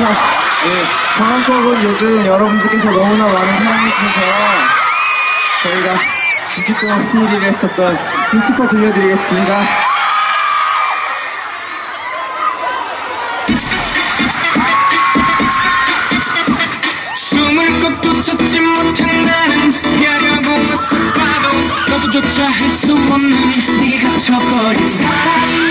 네, 다음 곡은 요즘 여러분들께서 너무나 많은 사랑해주셔서 저희가 2주 동안 TV를 했었던 루시퍼 들려드리겠습니다. 숨을 것도 찾지 못한 나는 피하려고 애써 봐도 너조차 할 수 없는 네가 쳐버린 사랑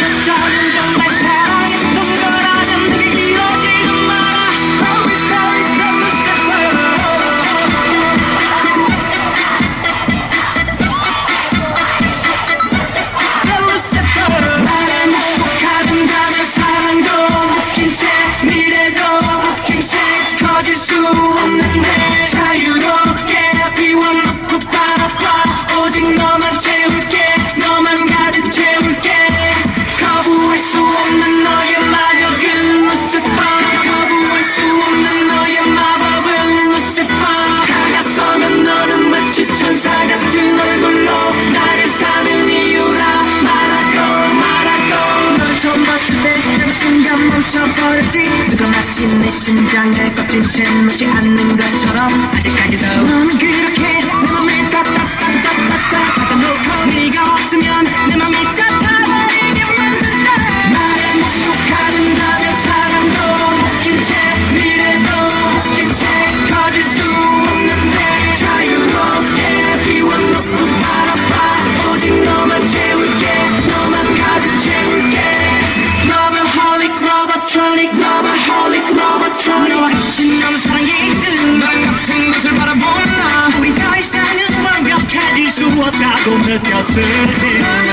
덜덜했지. 누가 마치 내 심장에 꺾인 채 놓지 않는 것처럼 아직까지도 너는 그렇게 내 몸을 따따따따 city.